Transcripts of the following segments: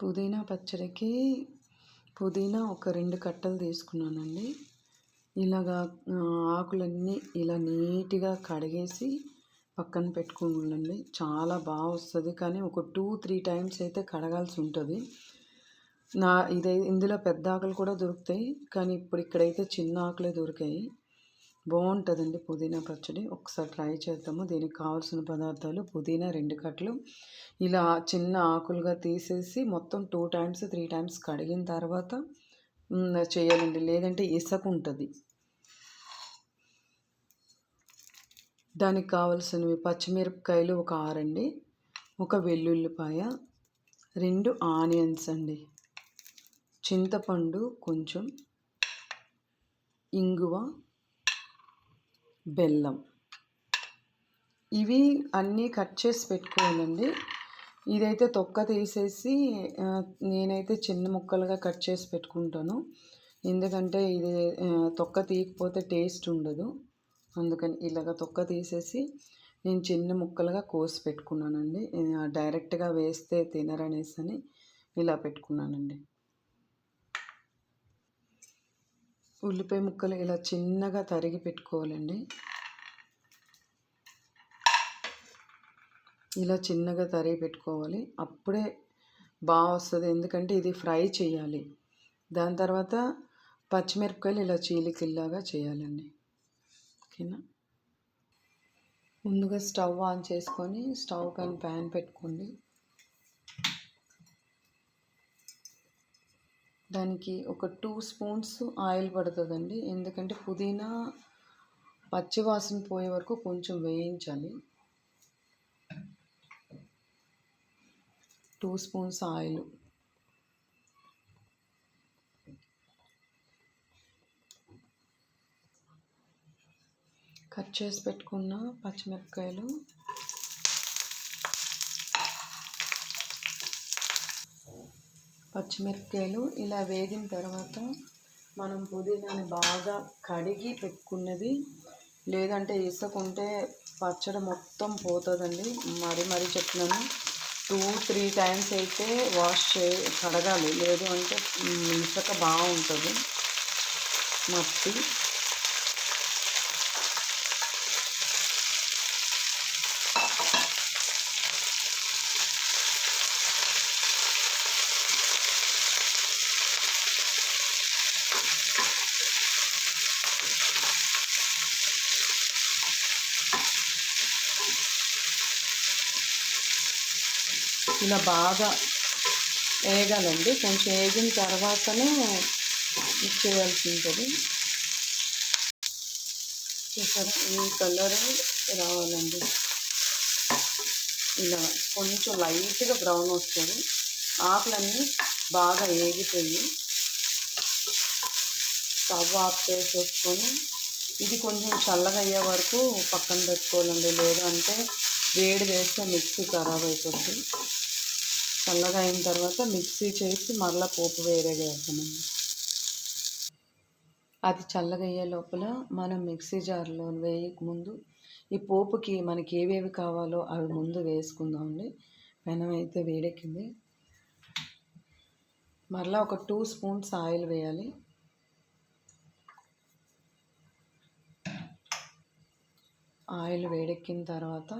పుదీనా పచ్చడికి పుదీనా ఒక రెండు కట్టలు తీసుకున్నానండి. ఇలాగా ఆకులన్నీ ఇలా నీట్గా కడిగేసి పక్కన పెట్టుకోండి చాలా బాగా వస్తుంది కానీ ఒక టూ త్రీ టైమ్స్ అయితే కడగాల్సి ఉంటుంది. నా ఇదే ఇందులో పెద్ద ఆకులు కూడా దొరుకుతాయి కానీ ఇప్పుడు ఇక్కడైతే చిన్న ఆకులే దొరికాయి. బాగుంటుందండి పుదీనా పచ్చడి. ఒకసారి ట్రై చేద్దాము. దీనికి కావాల్సిన పదార్థాలు పుదీనా రెండు కట్టలు. ఇలా చిన్న ఆకులుగా తీసేసి మొత్తం టూ టైమ్స్ త్రీ టైమ్స్ కడిగిన తర్వాత చేయాలండి. లేదంటే ఇసక ఉంటుంది దానికి కావలసినవి పచ్చిమిరపకాయలు ఒక ఆరండి. ఒక వెల్లుల్లిపాయ రెండు ఆనియన్స్ అండి. చింతపండు కొంచెం ఇంగువ బెల్లం. ఇవి అన్నీ కట్ చేసి పెట్టుకోవాలండి. ఇదైతే తొక్క తీసేసి నేనైతే చిన్న ముక్కలుగా కట్ చేసి పెట్టుకుంటాను. ఎందుకంటే ఇది తొక్క తీయకపోతే టేస్ట్ ఉండదు. అందుకని ఇలాగ తొక్క తీసేసి నేను చిన్న ముక్కలుగా కోసి పెట్టుకున్నానండి. డైరెక్ట్గా వేస్తే తినరనేసి అని ఇలా పెట్టుకున్నానండి. ఉల్లిపాయ ముక్కలు ఇలా చిన్నగా తరిగి పెట్టుకోవాలండి. ఇలా చిన్నగా తరిగి పెట్టుకోవాలి. అప్పుడే బాగా వస్తుంది. ఎందుకంటే ఇది ఫ్రై చేయాలి. దాని తర్వాత పచ్చిమిరపకాయలు ఇలా చీలికిల్లాగా చేయాలండి. ఓకేనా? ముందుగా స్టవ్ ఆన్ చేసుకొని స్టవ్ పైన ప్యాన్ పెట్టుకోండి. దానికి ఒక టూ స్పూన్స్ ఆయిల్ పడుతుందండి. ఎందుకంటే పుదీనా పచ్చివాసన పోయే వరకు కొంచెం వేయించాలి. Two spoons oil. కట్ చేసి పెట్టుకున్న పచ్చిమిరపకాయలు. పచ్చిమిరపకాయలు ఇలా వేగిన తర్వాత మనం పుదీనాని బాగా కడిగి పెట్టుకున్నది. లేదంటే ఇసుకుంటే పచ్చడి మొత్తం పోతుందండి. మరి మరీ చెప్తున్నాను. టూ త్రీ టైమ్స్ అయితే వాష్ చే కడగాలి. లేదు అంటే ఇసుక బాగుంటుంది. మట్టి. ఇలా బాగా వేగాలండి. కొంచెం వేగిన తర్వాతనే మిక్స్ చేయాల్సి ఉంటుంది. చూసారా? ఈ కలర్ రావాలండి. ఇలా కొంచెం లైట్గా బ్రౌన్ వస్తుంది. ఆకులన్నీ బాగా వేగిపోయి స్టవ్ ఆఫ్ చేసేసుకొని ఇది కొంచెం చల్లగా అయ్యే వరకు పక్కన పెట్టుకోవాలండి. లేదంటే వేడి వేస్తే మిక్సీ ఖరాబ్ అయిపోతుంది చల్లగా అయిన తర్వాత మిక్సీ చేసి మరలా పోపు వేరేగా వేద్దామండి. అది చల్లగా అయ్యే లోపల మనం మిక్సీ జార్లో వేయక ముందు ఈ పోపుకి మనకి ఏవేవి కావాలో అవి ముందు వేసుకుందామండి. పెనం అయితే వేడెక్కింది. మరలా ఒక టూ స్పూన్స్ ఆయిల్ వేయాలి. ఆయిల్ వేడెక్కిన తర్వాత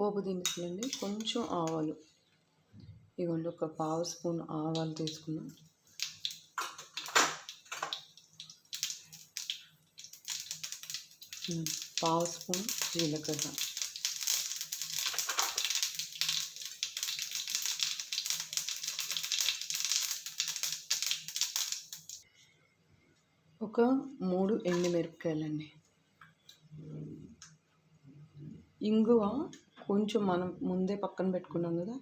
పోపు దినుసులండి కొంచెం ఆవాలు. ఇవ్వండి ఒక పావు స్పూన్ ఆవాలు తీసుకున్నాం. పావు స్పూన్ జీలకర్ర. ఒక మూడు ఎండుమిరపకాయలండి. ఇంగువ కొంచెం మనం ముందే పక్కన పెట్టుకున్నాం కదా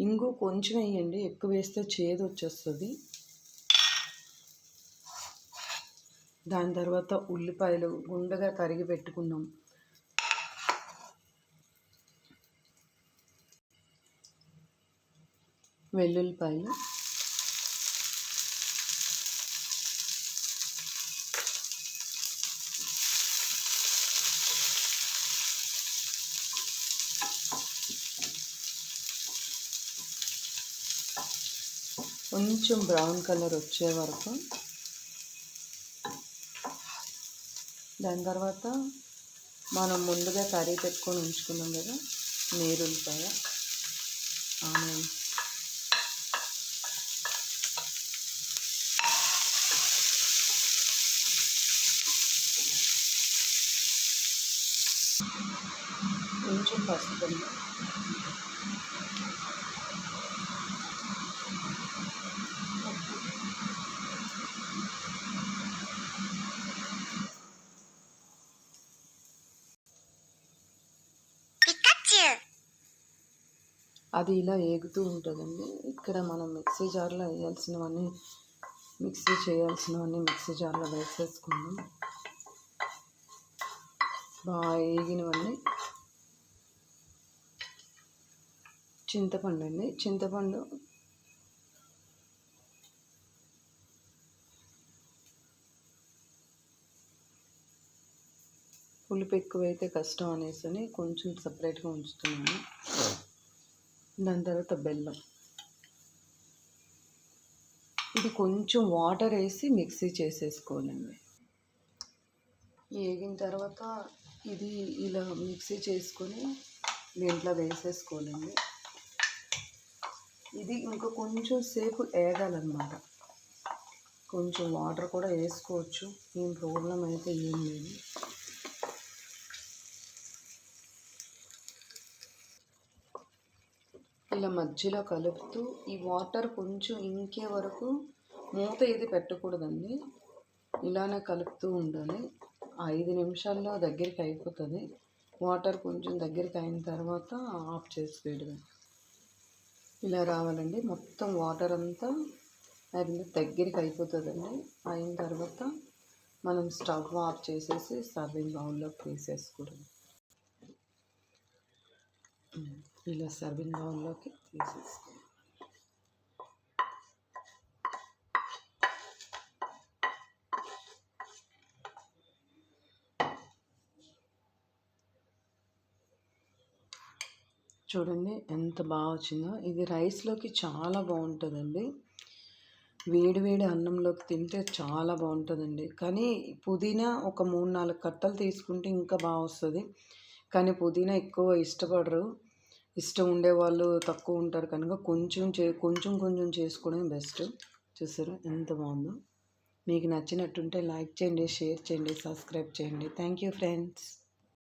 ఇంగు కొంచెం వేయండి ఎక్కువ వేస్తే చేదు వచ్చేస్తుంది. దాని తర్వాత ఉల్లిపాయలు గుండగా కరిగి పెట్టుకున్నాం. వెల్లుల్లిపాయలు. కొంచెం బ్రౌన్ కలర్ వచ్చే వరకు దాని తర్వాత మనం ముందుగా కర్రీ పెట్టుకొని ఉంచుకున్నాం కదా నీరుల్లిపాయ ఆనియన్ కొంచెం పసుపు. అది ఇలా ఏగుతూ ఉంటుందండి. ఇక్కడ మనం మిక్సీ జార్లో వేయాల్సినవన్నీ మిక్సీ చేయాల్సినవన్నీ మిక్సీ జార్లో వేసేసుకుందాం. బాగా ఏగినవన్నీ చింతపండు అండి. చింతపండు పులుపు ఎక్కువైతే కష్టం అనేసి కొంచెం సపరేట్గా ఉంచుతున్నాను. దాని తర్వాత బెల్లం. ఇది కొంచెం వాటర్ వేసి మిక్సీ చేసేసుకోనండి వేగిన తర్వాత ఇది ఇలా మిక్సీ చేసుకొని దీంట్లో వేసేసుకోనండి ఇది ఇంకా కొంచెం సేపు వేగాలన్నమాట. కొంచెం వాటర్ కూడా వేసుకోవచ్చు. ఏం ప్రాబ్లం అయితే ఏం లేదు. ఇలా మధ్యలో కలుపుతూ ఈ వాటర్ కొంచెం ఇంకే వరకు మూత ఏది పెట్టకూడదండి. ఇలానే కలుపుతూ ఉండాలి. ఐదు నిమిషాల్లో దగ్గరికి అయిపోతుంది. వాటర్ కొంచెం దగ్గరికి అయిన తర్వాత ఆఫ్ చేసి ఇలా రావాలండి. మొత్తం వాటర్ అంతా అది దగ్గరికి అయిపోతుందండి. అయిన తర్వాత మనం స్టవ్ ఆఫ్ చేసేసి సర్వింగ్ బౌల్లోకి తీసేసుకోవడం. ఇలా సర్వింగ్ బౌల్లోకి తీసేసుకో. చూడండి ఎంత బాగా వచ్చిందో. ఇది రైస్లోకి చాలా బాగుంటుందండి. వేడి వేడి అన్నంలోకి తింటే చాలా బాగుంటుందండి. కానీ పుదీనా ఒక మూడు నాలుగు కట్టలు తీసుకుంటే ఇంకా బాగా వస్తుంది. కానీ పుదీనా ఎక్కువ ఇష్టపడరు. ఇష్టం ఉండేవాళ్ళు తక్కువ ఉంటారు కనుక కొంచెం చే కొంచెం కొంచెం చేసుకోవడం బెస్ట్. చూసారా? ఎంత బాగుందో. మీకు నచ్చినట్టుంటే లైక్ చేయండి షేర్ చేయండి సబ్స్క్రైబ్ చేయండి. Thank you friends.